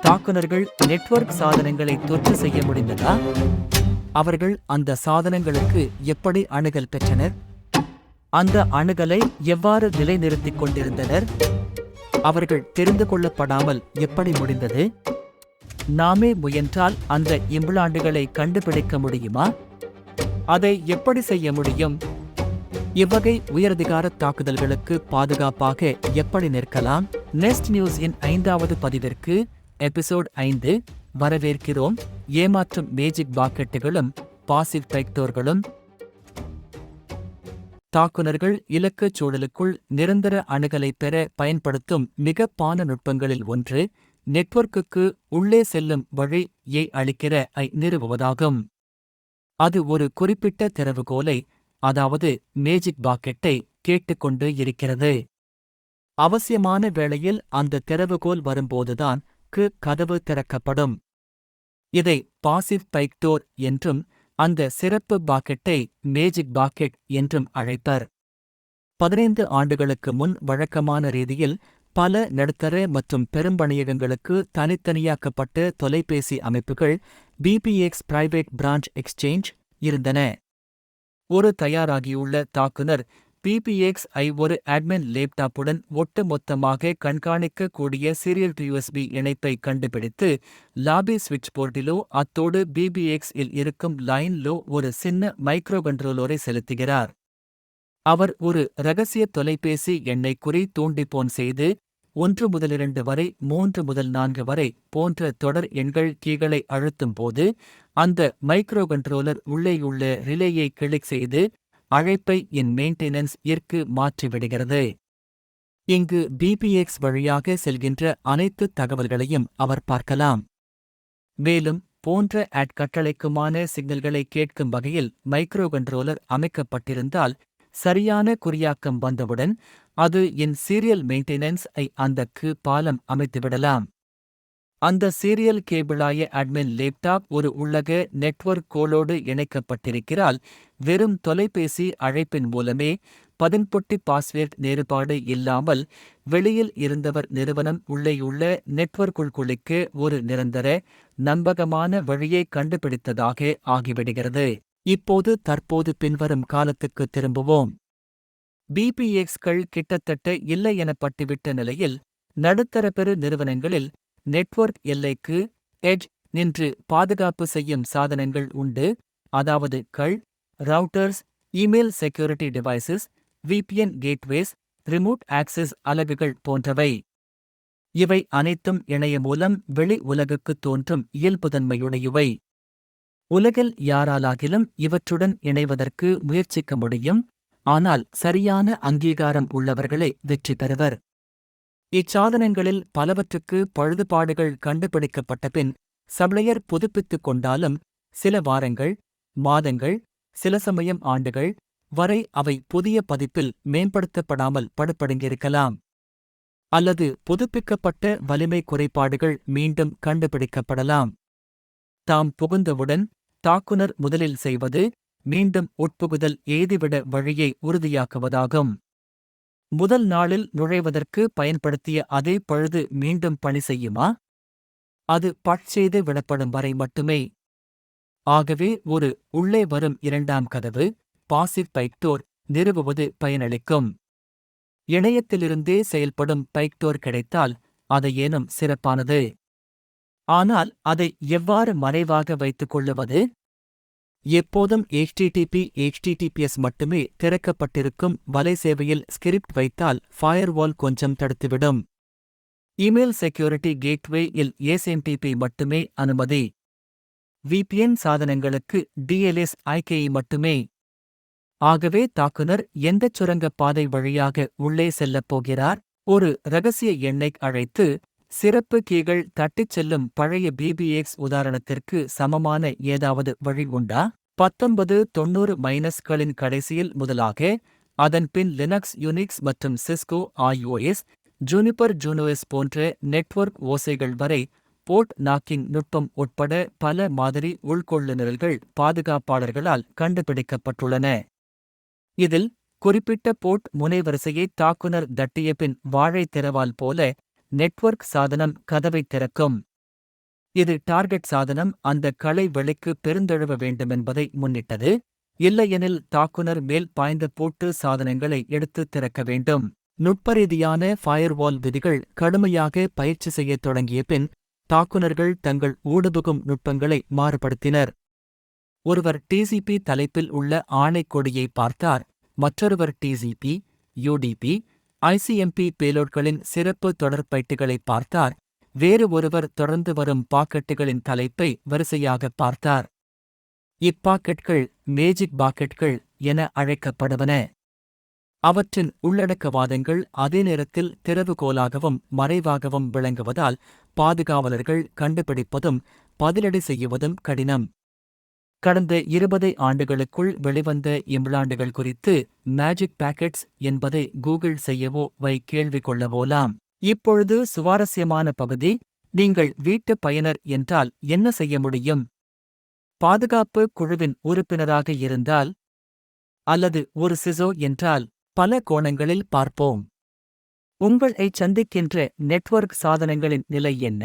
தாக்குனர்கள் network சாதனங்களை தொற்று செய்ய முடிந்ததா? அவர்கள் அந்த சாதனங்களுக்கு எப்படி அணுகல் பெற்றனர்? அந்த அணுகலை எவ்வாறு நிலைநிறுத்திக் கொண்டிருந்தனர்? அவர்கள் தெரிந்து கொள்ளப்படாமல் எப்படி முடிந்தது? நாமே முயன்றால் அந்த இம்பிளாண்டுகளை கண்டுபிடிக்க முடியுமா? அதை எப்படி செய்ய முடியும்? இவ்வகை உயரதிகார தாக்குதல்களுக்கு பாதுகாப்பாக எப்படி நிற்கலாம்? நெஸ்ட் நியூஸ் இன் ஐந்தாவது பதிவிற்கு எபிசோட் ஐந்து வரவேற்கிறோம். ஏமாற்றும் மேஜிக் பாக்கெட்டுகளும் பாசிவ் டைக்டோர்களும் தாக்குநர்கள் இலக்குச் சூழலுக்குள் நிரந்தர அணுகலை பெற பயன்படுத்தும் மிகப்பான நுட்பங்களில் ஒன்று நெட்வொர்க்குக்கு உள்ளே செல்லும் வழியை அளிக்கிற ஐ நிறுவுவதாகும். அது ஒரு குறிப்பிட்ட திறவுகோலை அதாவது மேஜிக் பாக்கெட்டை கேட்டுக்கொண்டு இருக்கிறது. அவசியமான வேளையில் அந்த திறவுகோல் வரும்போதுதான் கு கதவு திறக்கப்படும். இதை பாசிவ் பைக்டோர் என்றும் அந்த சிறப்பு பாக்கெட்டை மேஜிக் பாக்கெட் என்றும் அழைப்பர். பதினைந்து ஆண்டுகளுக்கு முன் வழக்கமான ரீதியில் பல நடுத்தர மற்றும் பெரும்பணியகங்களுக்கு தனித்தனியாக்கப்பட்ட தொலைபேசி அமைப்புகள் பிபிஎக்ஸ் பிரைவேட் பிரான்ச் எக்ஸ்சேஞ்ச் இருந்தன. ஒரு தயாராகியுள்ள தாக்குனர் பிபிஎக்ஸ் ஐ ஒரு அட்மின் லேப்டாப்புடன் ஒட்டுமொத்தமாக கண்காணிக்கக்கூடிய சீரியல் யூஎஸ்பி இணைப்பை கண்டுபிடித்து லாபி சுவிட்ச் போர்டிலோ அத்தோடு பிபிஎக்ஸ் இல் இருக்கும் லைன்லோ ஒரு சின்ன மைக்ரோ கண்ட்ரோலரை செலுத்துகிறார். அவர் ஒரு ரகசிய தொலைபேசி எண்ணை குறி தூண்டிப்போன் செய்து ஒன்று முதல் இரண்டு வரை மூன்று முதல் நான்கு வரை போன்ற தொடர் எண்கள் கீகளை அழுத்தும் போது அந்த மைக்ரோ கண்ட்ரோலர் உள்ளேயுள்ள ரிலேயை கிளிக் செய்து அழைப்பை இன் மெயின்டெனன்ஸ் இற்கு மாற்றிவிடுகிறது. இங்கு பிபிஎக்ஸ் வழியாக செல்கின்ற அனைத்து தகவல்களையும் அவர் பார்க்கலாம். மேலும் போன்ற அட் கட்டளைக்குமான சிக்னல்களை கேட்கும் வகையில் மைக்ரோ கண்ட்ரோலர் அமைக்கப்பட்டிருந்தால் சரியான குறியாக்கம் வந்தவுடன் அது என் சீரியல் மெயின்டெனன்ஸ் ஐ அந்தக்கு பாலம் அமைத்துவிடலாம். அந்த சீரியல் கேபிளாய அட்மின் லேப்டாப் ஒரு உள்ளக நெட்வொர்க் கோலோடு இணைக்கப்பட்டிருக்கிறால் வெறும் தொலைபேசி அழைப்பின் மூலமே பதின்பொட்டி பாஸ்வேர்ட் நேருபாடு இல்லாமல் வெளியில் இருந்தவர் நிறுவனம் உள்ளேயுள்ள நெட்வொர்க்குள்குழிக்கு ஒரு நிரந்தர நம்பகமான வழியை கண்டுபிடித்ததாக ஆகிவிடுகிறது. இப்போது தற்போது பின்வரும் காலத்துக்கு திரும்புவோம். பிபிஎக்ஸ்கள் கிட்டத்தட்ட இல்லை எனப்பட்டுவிட்ட நிலையில் நடுத்தர பெரு நிறுவனங்களில் நெட்வொர்க் எல்லைக்கு எட்ஜ் நின்று பாதுகாப்பு செய்யும் சாதனங்கள் உண்டு. அதாவது கள் routers email security devices VPN gateways remote access அலகுகள் போன்றவை. இவை அனைத்தும் இணைய மூலம் வெளி உலகுக்கு தோன்றும் இயல்புதன்மையுடையவை. உலகில் யாராலாகிலும் இவற்றுடன் இணைவதற்கு முயற்சிக்க முடியும். ஆனால் சரியான அங்கீகாரம் உள்ளவர்களே வெற்றி பெறுவர். இச்சாதனங்களில் பலவற்றுக்கு பழுதுபாடுகள் கண்டுபிடிக்கப்பட்ட பின் சப்ளையர் புதுப்பித்துக் கொண்டாலும் சில வாரங்கள் மாதங்கள் சில சமயம் ஆண்டுகள் வரை அவை புதிய பதிப்பில் மேம்படுத்தப்படாமல் படுபடுங்கியிருக்கலாம் அல்லது புதுப்பிக்கப்பட்ட வலிமை குறைபாடுகள் மீண்டும் கண்டுபிடிக்கப்படலாம். தாம் புகுந்தவுடன் தாக்குனர் முதலில் செய்வது மீண்டும் உட்புகுதல் ஏதிவிட வழியை உறுதியாக்குவதாகும். முதல் நாளில் நுழைவதற்கு பயன்படுத்திய அதே பழுது மீண்டும் பணி செய்யுமா? அது பட்செய்து விடப்படும் வரை மட்டுமே. ஆகவே ஒரு உள்ளே வரும் இரண்டாம் கதவு பாசிவ் பைக்டோர் நிறுவுவது பயனளிக்கும். இணையத்திலிருந்தே செயல்படும் பைக்டோர் கிடைத்தால் அதை ஏனும் சிறப்பானது. ஆனால் அதை எவ்வாறு மறைவாக வைத்துக் கொள்ளுவது? எப்போதும் ஹெச்டிடிபி ஹெச்டிடிபிஎஸ் மட்டுமே திறக்கப்பட்டிருக்கும் வலை சேவையில் ஸ்கிரிப்ட் வைத்தால் ஃபயர்வால் கொஞ்சம் தடுத்துவிடும். இமெயில் செக்யூரிட்டி கேட்வே இல் ஏஸ்எம்டிபி மட்டுமே அனுமதி. விபிஎன் சாதனங்களுக்கு டிஎல்எஸ் ஐகேஇ மட்டுமே. ஆகவே தாக்குனர் எந்தச் சுரங்கப் பாதை வழியாக உள்ளே செல்லப் போகிறார்? ஒரு ரகசிய எண்ணை அழைத்து சிறப்பு கீகள் தட்டிச் செல்லும் பழைய பிபிஎக்ஸ் உதாரணத்திற்கு சமமான ஏதாவது வழி உண்டா? பத்தொன்பது தொன்னூறு மைனஸ்களின் கடைசியில் முதலாக அதன் பின் லினக்ஸ் யுனிக்ஸ் மற்றும் சிஸ்கோ iOS ஜூனிபர் ஜூனோஎஸ் போன்ற நெட்வொர்க் ஓசைகள் வரை போர்ட் நாக்கிங் நுட்பம் உட்பட பல மாதிரி உள்கொள்ளுநர்கள் பாதுகாப்பாளர்களால் கண்டுபிடிக்கப்பட்டுள்ளன. இதில் குறிப்பிட்ட போர்ட் முனைவரிசையை தாக்குனர் தட்டிய பின் வாழை திறவால் போல நெட்வொர்க் சாதனம் கதவை திறக்கும். இது டார்கெட் சாதனம். அந்த களை வெளிக்கு பெருந்தழுவ வேண்டுமென்பதை முன்னிட்டது. இல்லையெனில் தாக்குனர் மேல் பாய்ந்த போட்டு சாதனங்களை எடுத்து திறக்க வேண்டும். நுட்பரீதியான ஃபயர்வால் விதிகள் கடுமையாக பயிற்சி செய்யத் தொடங்கிய பின் தாக்குனர்கள் தங்கள் ஊடுபுகும் நுட்பங்களை மாறுபடுத்தினர். ஒருவர் டிசிபி தலைப்பில் உள்ள ஆணைக்கொடியை பார்த்தார். மற்றொருவர் டிசிபி யூடிபி ஐசிஎம்பி பேலோட்களின் சிறப்பு தொடர்பைட்டுகளை பார்த்தார். வேறு ஒருவர் தொடர்ந்து வரும் பாக்கெட்டுகளின் தலைப்பை வரிசையாக பார்த்தார். இப்பாக்கெட்கள் மேஜிக் பாக்கெட்கள் என அழைக்கப்படுவன. அவற்றின் உள்ளடக்கவாதங்கள் அதே நேரத்தில் திறவுகோலாகவும் மறைவாகவும் விளங்குவதால் பாதுகாவலர்கள் கண்டுபிடிப்பதும் பதிலடி செய்வதும் கடினம். கடந்த இருபது ஆண்டுகளுக்குள் வெளிவந்த இம்லாண்டுகள் குறித்து மேஜிக் பாக்கெட்ஸ் என்பதை கூகுள் செய்யவோ வை கேள்வி கொள்ளவோலாம். இப்பொழுது சுவாரஸ்யமான பகுதி நீங்கள் வீட்டு பயனர் என்றால் என்ன செய்ய முடியும்? பாதுகாப்பு குழுவின் உறுப்பினராக இருந்தால் அல்லது ஒரு சிசோ என்றால் பல கோணங்களில் பார்ப்போம். உங்களை சந்திக்கின்ற நெட்வொர்க் சாதனங்களின் நிலை என்ன?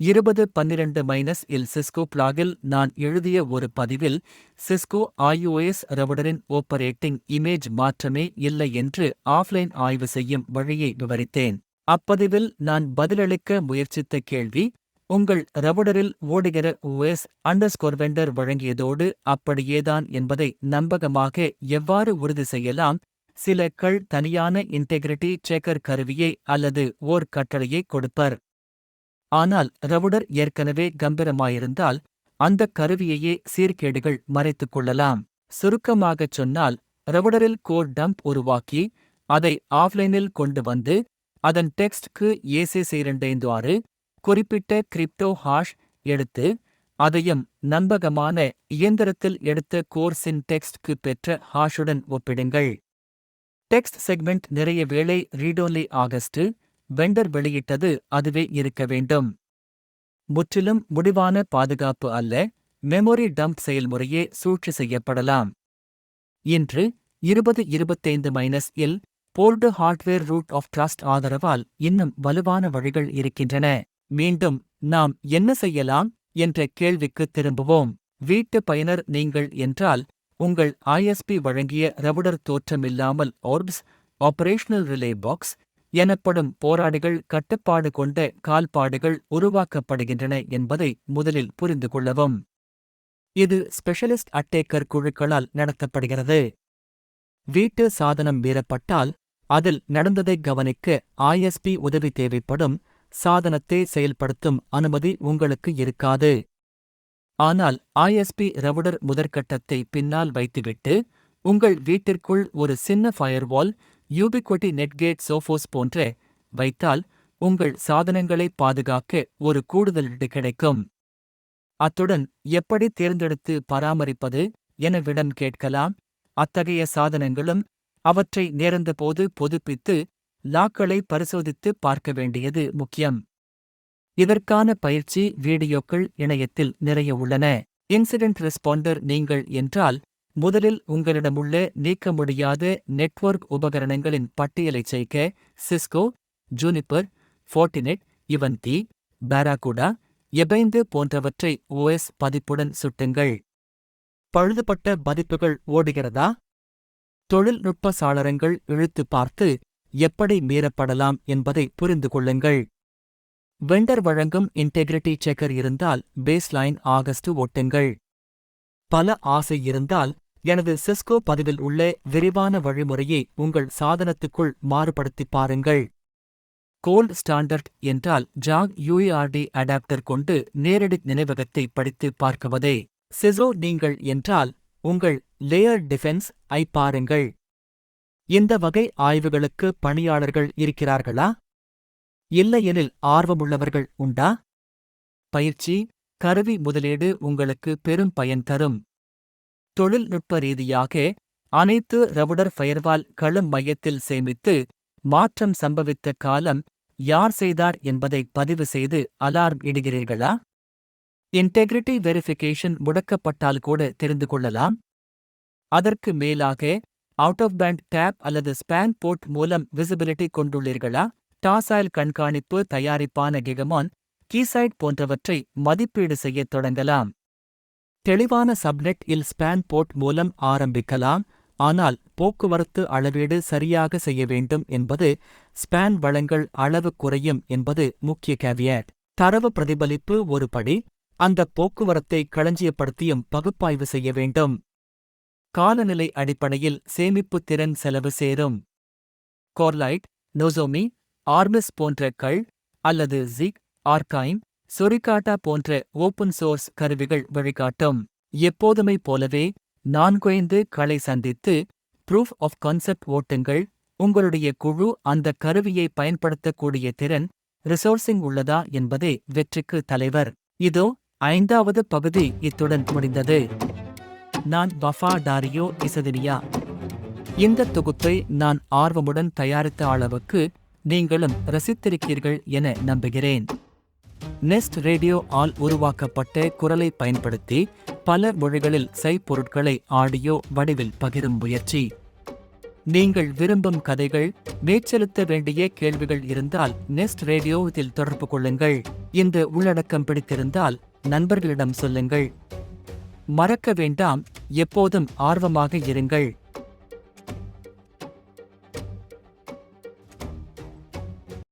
இருபது பன்னிரண்டு மைனஸ் இல் சிஸ்கோ பிளாகில் நான் எழுதிய ஒரு பதிவில் சிஸ்கோ ஐஓஎஸ் ரவுடரின் ஓப்பரேட்டிங் இமேஜ் மாற்றமே இல்லை என்று ஆஃப்லைன் ஆய்வு செய்யும் வழியை விவரித்தேன். அப்பதிவில் நான் பதிலளிக்க முயற்சித்த கேள்வி உங்கள் ரவுடரில் ஓடுகிற ஓஎஸ் அண்டர்ஸ்கோர் வெண்டர் வழங்கியதோடு அப்படியேதான் என்பதை நம்பகமாக எவ்வாறு உறுதி செய்யலாம்? சில கள் தனியான இன்டெகிரிட்டி செக்கர் கருவியை அல்லது ஓர் கட்டளையை கொடுப்பர். ஆனால் ரவுடர் ஏற்கனவே கம்பீரமாயிருந்தால் அந்தக் கருவியையே சீர்கேடுகள் மறைத்துக் கொள்ளலாம். சுருக்கமாகச் சொன்னால் ரவுடரில் கோர் டம்ப் உருவாக்கி அதை ஆஃப்லைனில் கொண்டு வந்து அதன் டெக்ஸ்ட்க்கு ஏசே இரண்டைந்து ஆறு குறிப்பிட்ட கிரிப்டோ ஹாஷ் எடுத்து அதையும் நம்பகமான இயந்திரத்தில் எடுத்த கோர்ஸின் டெக்ஸ்ட்க்கு பெற்ற ஹாஷுடன் ஒப்பிடுங்கள். டெக்ஸ்ட் செக்மெண்ட் நிறைய வேளை ரீடோன்லி ஆகஸ்ட் வெண்டர் வெளியிட்டது அதுவே இருக்க வேண்டும். முற்றிலும் முடிவான பாதுகாப்பு அல்ல மெமரி டம்ப் செயல்முறையே சூழ்ச்சி செய்யப்படலாம். இன்று இருபது இருபத்தைந்து மைனஸ் இல் போல்டு ஹார்ட்வேர் ரூட் ஆஃப் ட்ரஸ்ட் ஆதரவால் இன்னும் வலுவான வழிகள் இருக்கின்றன. மீண்டும் நாம் என்ன செய்யலாம் என்ற கேள்விக்கு திரும்புவோம். வீட்டு பயனர் நீங்கள் என்றால் உங்கள் ஐஎஸ்பி வழங்கிய ரவுடர் தோற்றமில்லாமல் ஓர்ப்ஸ் ஆபரேஷனல் ரிலே பாக்ஸ் எனப்படும் போராடிகள் கட்டுப்பாடு கொண்ட கால்பாடுகள் உருவாக்கப்படுகின்றன என்பதை முதலில் புரிந்து கொள்ளவும். இது ஸ்பெஷலிஸ்ட் அட்டேக்கர் குழுக்களால் நடத்தப்படுகிறது. வீட்டு சாதனம் மீறப்பட்டால் அதில் நடந்ததை கவனிக்க ஐஎஸ்பி உதவி தேவைப்படும் சாதனத்தை செயல்படுத்தும் அனுமதி உங்களுக்கு இருக்காது. ஆனால் ஐஎஸ்பி ரவுடர் முதற்கட்டத்தை பின்னால் வைத்துவிட்டு உங்கள் வீட்டிற்குள் ஒரு சின்ன ஃபயர்வால் யூபிக்வட்டி நெட்கேட் சோஃபோஸ் போன்ற வைத்தால் உங்கள் சாதனங்களை பாதுகாக்க ஒரு கூடுதல் இடு கிடைக்கும். அத்துடன் எப்படி தேர்ந்தெடுத்து பராமரிப்பது என விடம் கேட்கலாம். அத்தகைய சாதனங்களும் அவற்றை நேர்ந்தபோது புதுப்பித்து லாக்களை பரிசோதித்து பார்க்க வேண்டியது முக்கியம். இதற்கான பயிற்சி வீடியோக்கள் இணையத்தில் நிறைய உள்ளன. இன்சிடென்ட் ரெஸ்பாண்டர் நீங்கள் என்றால் முதலில் உங்களிடமுள்ள நீக்க முடியாத நெட்வொர்க் உபகரணங்களின் பட்டியலைச் செய்க சிஸ்கோ ஜூனிப்பர் ஃபோர்டினெட் இவன்தி பாராகுடா எபைந்து போன்றவற்றை ஓஎஸ் பதிப்புடன் சுட்டுங்கள். பழுதுபட்ட பதிப்புகள் ஓடுகிறதா? தொழில்நுட்ப சாளரங்கள் இழுத்து பார்த்து எப்படி மீறப்படலாம் என்பதை புரிந்து கொள்ளுங்கள். வெண்டர் வழங்கும் இன்டெகிரிட்டி செக்கர் இருந்தால் பேஸ்லைன் ஆகஸ்ட் ஓட்டுங்கள். பல ஆசை இருந்தால் எனது சிஸ்கோ பதிவில் உள்ள விரிவான வழிமுறையை உங்கள் சாதனத்துக்குள் மாறுபடுத்திப் பாருங்கள். கோல்ட் ஸ்டாண்டர்ட் என்றால் ஜாக் யூஏஆர்டி அடாப்டர் கொண்டு நேரடி நினைவகத்தை படித்து பார்க்குவதே. சிசோ நீங்கள் என்றால் உங்கள் லேயர் டிஃபென்ஸ் ஐ பாருங்கள். இந்த வகை ஆய்வுகளுக்கு பணியாளர்கள் இருக்கிறார்களா? இல்லையெனில் ஆர்வமுள்ளவர்கள் உண்டா? பயிற்சி கருவி முதலீடு உங்களுக்கு பெரும் பயன் தரும். தொழில்நுட்ப ரீதியாக அனைத்து ரவுடர் ஃபயர்வால் களம் மையத்தில் சேமித்து மாற்றம் சம்பவித்த காலம் யார் செய்தார் என்பதை பதிவு செய்து அலார்ம் இடுகிறீர்களா? இன்டெகிரிட்டி வெரிஃபிகேஷன் முடக்கப்பட்டால் கூட தெரிந்து கொள்ளலாம். அதற்கு மேலாக அவுட் ஆஃப் பேண்ட் டேப் அல்லது ஸ்பேன் போர்ட் மூலம் விசிபிலிட்டி கொண்டுள்ளீர்களா? டாசாயில் கண்காணிப்பு தயாரிப்பான கிகமான் கீசைட் போன்றவற்றை மதிப்பீடு செய்யத் தொடங்கலாம். தெளிவான சப்நெட் இல் ஸ்பேன் போர்ட் மூலம் ஆரம்பிக்கலாம் ஆனால் போக்குவரத்து அளவீடு சரியாக செய்ய வேண்டும் என்பது ஸ்பேன் வளங்கள் அளவு குறையும் என்பது முக்கிய கேவியட் தரவு பிரதிபலிப்பு ஒரு படி அந்த போக்குவரத்தை களஞ்சியப்படுத்தியும் பகுப்பாய்வு செய்ய வேண்டும். காலநிலை அடிப்படையில் சேமிப்பு திறன் செலவு சேரும். கோர்லைட் நோசோமி ஆர்மிஸ் போன்ற கள் அல்லது ஜிக் ஆர்கைம் சொரிகாட்டா போன்ற ஓப்பன் சோர்ஸ் கருவிகள் வழிகாட்டும். எப்போதுமை போலவே நான்கைந்து களை சந்தித்து ப்ரூஃப் ஆஃப் கான்செப்ட் ஓட்டுங்கள். உங்களுடைய குழு அந்த கருவியை பயன்படுத்தக்கூடிய திறன் ரிசோர்சிங் உள்ளதா என்பதே வெற்றிக்கு தலைவர். இதோ ஐந்தாவது பகுதி இத்துடன் முடிந்தது. நான் வஃபா டாரியோ இசதினியா இந்த தொகுப்பை நான் ஆர்வமுடன் தயாரித்த அளவுக்கு நீங்களும் ரசித்திருக்கிறீர்கள் என நம்புகிறேன். நெஸ்ட் ரேடியோ ஆல் உருவாக்கப்பட்ட குரலை பயன்படுத்தி பல மொழிகளில் செய்பொருட்களை ஆடியோ வடிவில் பகிரும் முயற்சி. நீங்கள் விரும்பும் கதைகள் மேற்செலுத்த வேண்டிய கேள்விகள் இருந்தால் நெஸ்ட் ரேடியோ இதில் தொடர்பு கொள்ளுங்கள். இந்த உள்ளடக்கம் பிடித்திருந்தால் நண்பர்களிடம் சொல்லுங்கள். மறக்க வேண்டாம் எப்போதும் ஆர்வமாக இருங்கள்.